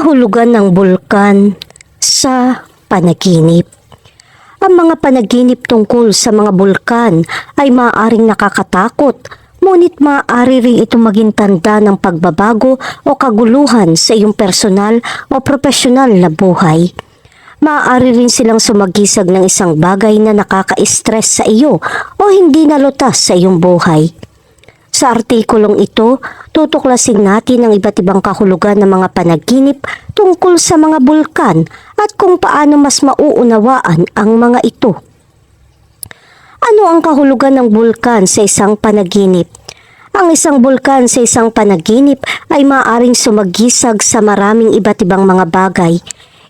kahulugan ng bulkan sa panaginip. Ang mga panaginip tungkol sa mga bulkan ay maaaring nakakatakot, ngunit maaari rin ito maging tanda ng pagbabago o kaguluhan sa iyong personal o profesional na buhay. Maaari rin silang sumagisag ng isang bagay na nakaka-stress sa iyo o hindi nalutas sa iyong buhay. Sa artikulong ito, tutuklasin natin ang iba't ibang kahulugan ng mga panaginip tungkol sa mga bulkan at kung paano mas mauunawaan ang mga ito. Ano ang kahulugan ng bulkan sa isang panaginip? Ang isang bulkan sa isang panaginip ay maaaring sumagisag sa maraming iba't ibang mga bagay.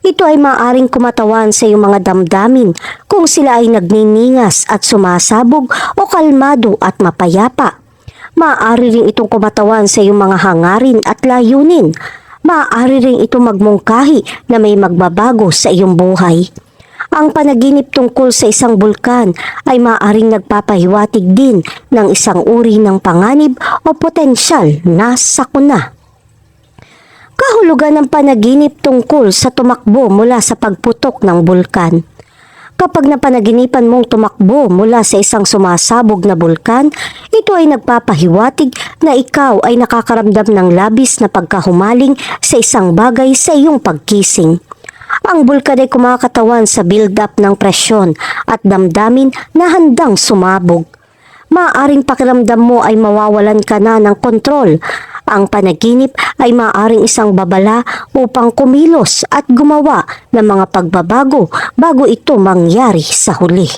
Ito ay maaaring kumatawan sa iyong mga damdamin kung sila ay nagniningas at sumasabog o kalmado at mapayapa. Maaari rin itong kumatawan sa iyong mga hangarin at layunin. Maaari rin itong magmungkahi na may magbabago sa iyong buhay. Ang panaginip tungkol sa isang bulkan ay maaaring nagpapahiwatig din ng isang uri ng panganib o potensyal na sakuna. Kahulugan ng panaginip tungkol sa tumakbo mula sa pagputok ng bulkan. Kapag napanaginipan mong tumakbo mula sa isang sumasabog na bulkan, ito ay nagpapahiwatig na ikaw ay nakakaramdam ng labis na pagkahumaling sa isang bagay sa iyong pagkising. Ang bulkan ay kumakatawan sa build-up ng presyon at damdamin na handang sumabog. Maaring pakiramdam mo ay mawawalan ka na ng kontrol. Ang panaginip ay maaring isang babala upang kumilos at gumawa ng mga pagbabago bago ito mangyari sa huli.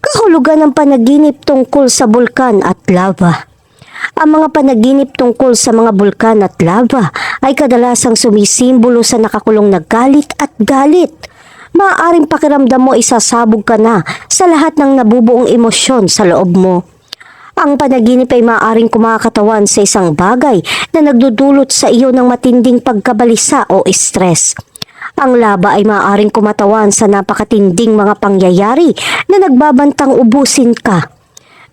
Kahulugan ng panaginip tungkol sa bulkan at lava. Ang mga panaginip tungkol sa mga bulkan at lava ay kadalasang sumisimbolo sa nakakulong na galit at galit. Maaaring pakiramdam mo isasabog ka na sa lahat ng nabubuong emosyon sa loob mo. Ang panaginip ay maaaring kumakatawan sa isang bagay na nagdudulot sa iyo ng matinding pagkabalisa o stress. Ang laba ay maaaring kumatawan sa napakatinding mga pangyayari na nagbabantang ubusin ka.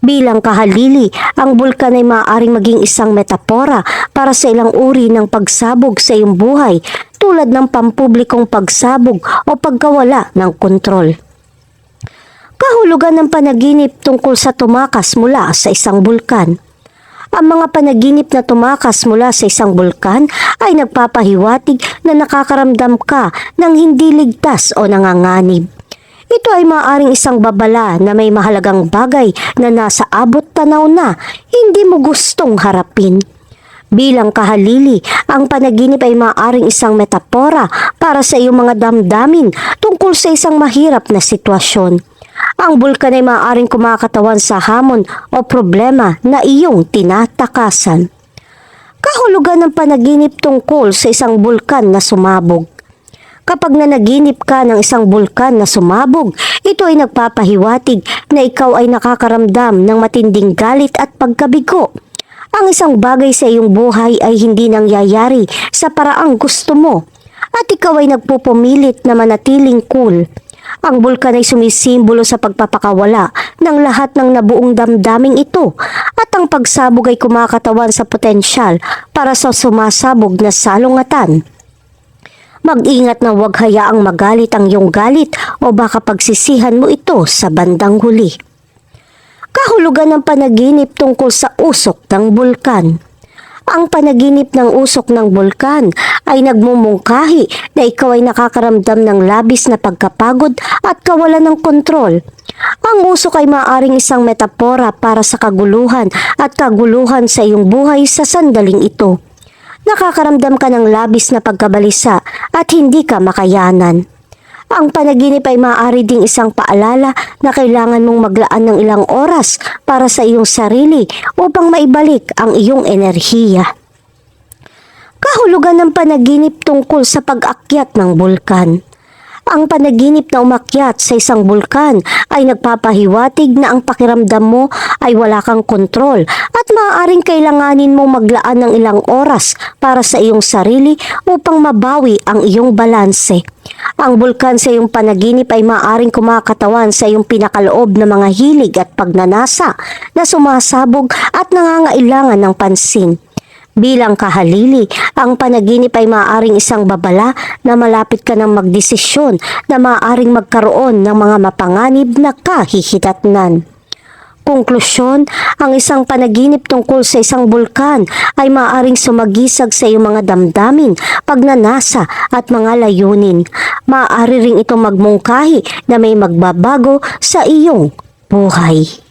Bilang kahalili, ang bulkan ay maaaring maging isang metapora para sa ilang uri ng pagsabog sa iyong buhay tulad ng pampublikong pagsabog o pagkawala ng kontrol. Kahulugan ng panaginip tungkol sa tumakas mula sa isang bulkan. Ang mga panaginip na tumakas mula sa isang bulkan ay nagpapahiwatig na nakakaramdam ka ng hindi ligtas o nanganganib. Ito ay maaaring isang babala na may mahalagang bagay na nasa abot tanaw na hindi mo gustong harapin. Bilang kahalili, ang panaginip ay maaaring isang metapora para sa iyong mga damdamin tungkol sa isang mahirap na sitwasyon. Ang bulkan ay maaaring kumakatawan sa hamon o problema na iyong tinatakasan. Kahulugan ng panaginip tungkol sa isang bulkan na sumabog. Kapag nanaginip ka ng isang bulkan na sumabog, ito ay nagpapahiwatig na ikaw ay nakakaramdam ng matinding galit at pagkabigo. Ang isang bagay sa iyong buhay ay hindi nangyayari sa paraang gusto mo at ikaw ay nagpupumilit na manatiling cool. Ang bulkan ay sumisimbolo sa pagpapakawala ng lahat ng nabuong damdaming ito at ang pagsabog ay kumakatawan sa potensyal para sa sumasabog na salungatan. Mag-ingat na huwag hayaang magalit ang iyong galit o baka pagsisihan mo ito sa bandang huli. Kahulugan ng panaginip tungkol sa usok ng bulkan. Ang panaginip ng usok ng bulkan ay nagmumungkahi na ikaw ay nakakaramdam ng labis na pagkapagod at kawalan ng kontrol. Ang usok ay maaring isang metapora para sa kaguluhan at kaguluhan sa iyong buhay sa sandaling ito. Nakakaramdam ka ng labis na pagkabalisa at hindi ka makayanan. Ang panaginip ay maaari ding isang paalala na kailangan mong maglaan ng ilang oras para sa iyong sarili upang maibalik ang iyong enerhiya. Kahulugan ng panaginip tungkol sa pag-akyat ng bulkan. Ang panaginip na umakyat sa isang bulkan ay nagpapahiwatig na ang pakiramdam mo ay wala kang kontrol at maaaring kailanganin mo maglaan ng ilang oras para sa iyong sarili upang mabawi ang iyong balanse. Ang bulkan sa iyong panaginip ay maaaring kumakatawan sa iyong pinakaloob na mga hilig at pagnanasa na sumasabog at nangangailangan ng pansin. Bilang kahalili, ang panaginip ay maaaring isang babala na malapit ka ng magdesisyon na maaaring magkaroon ng mga mapanganib na kahihitatnan. Konklusyon, ang isang panaginip tungkol sa isang bulkan ay maaaring sumagisag sa iyong mga damdamin, pagnanasa at mga layunin. Maaari ring itong magmungkahi na may magbabago sa iyong buhay.